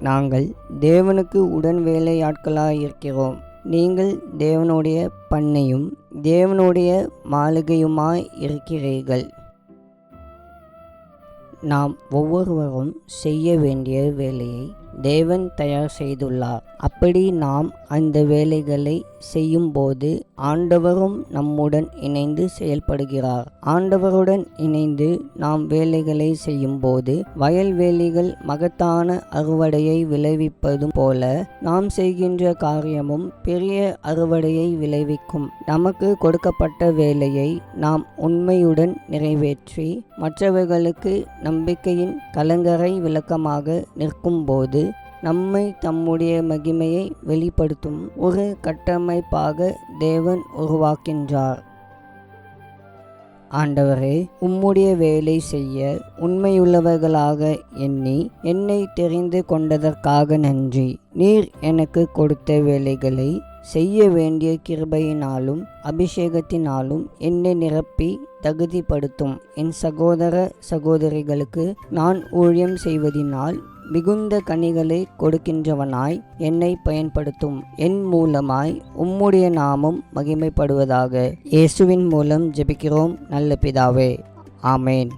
நாங்கள் தேவனுக்கு உடன் வேலையாட்களாக இருக்கிறோம். நீங்கள் தேவனுடைய பண்ணையும் தேவனுடைய மாளிகையுமாய் இருக்கிறீர்கள். நாம் ஒவ்வொருவரும் செய்ய வேண்டிய வேலையை தேவன் தயார் செய்துள்ளார். அப்படி நாம் அந்த வேலைகளை செய்யும்போது ஆண்டவரும் நம்முடன் இணைந்து செயல்படுகிறார். ஆண்டவருடன் இணைந்து நாம் வேலைகளை செய்யும்போது வேலைகள் மகத்தான அறுவடையை விளைவிப்பதும் போல நாம் செய்கின்ற காரியமும் பெரிய அறுவடையை விளைவிக்கும். நமக்கு கொடுக்கப்பட்ட வேலையை நாம் உண்மையுடன் நிறைவேற்றி மற்றவர்களுக்கு நம்பிக்கையின் கலங்கரை விளக்கமாக நிற்கும்போது நம்மை தம்முடைய மகிமையை வெளிப்படுத்தும் ஒரு கட்டமைப்பாக தேவன் உருவாக்கின்றார். ஆண்டவரே உம்முடைய வேலை செய்ய உண்மையுள்ளவர்களாக எண்ணி என்னை தெரிந்து கொண்டதற்காக நன்றி. நீர் எனக்கு கொடுத்த வேலைகளை செய்ய வேண்டிய கிருபையினாலும் அபிஷேகத்தினாலும் என்னை நிரப்பி தகுதிப்படுத்தும். என் சகோதர சகோதரிகளுக்கு நான் ஊழியம் செய்வதினால் மிகுந்த கனிகளை கொடுக்கின்றவனாய் என்னை பயன்படுத்தும். என் மூலமாய் உம்முடைய நாமம் மகிமைப்படுவதாக. இயேசுவின் மூலம் ஜெபிக்கிறோம் நல்ல பிதாவே. ஆமேன்.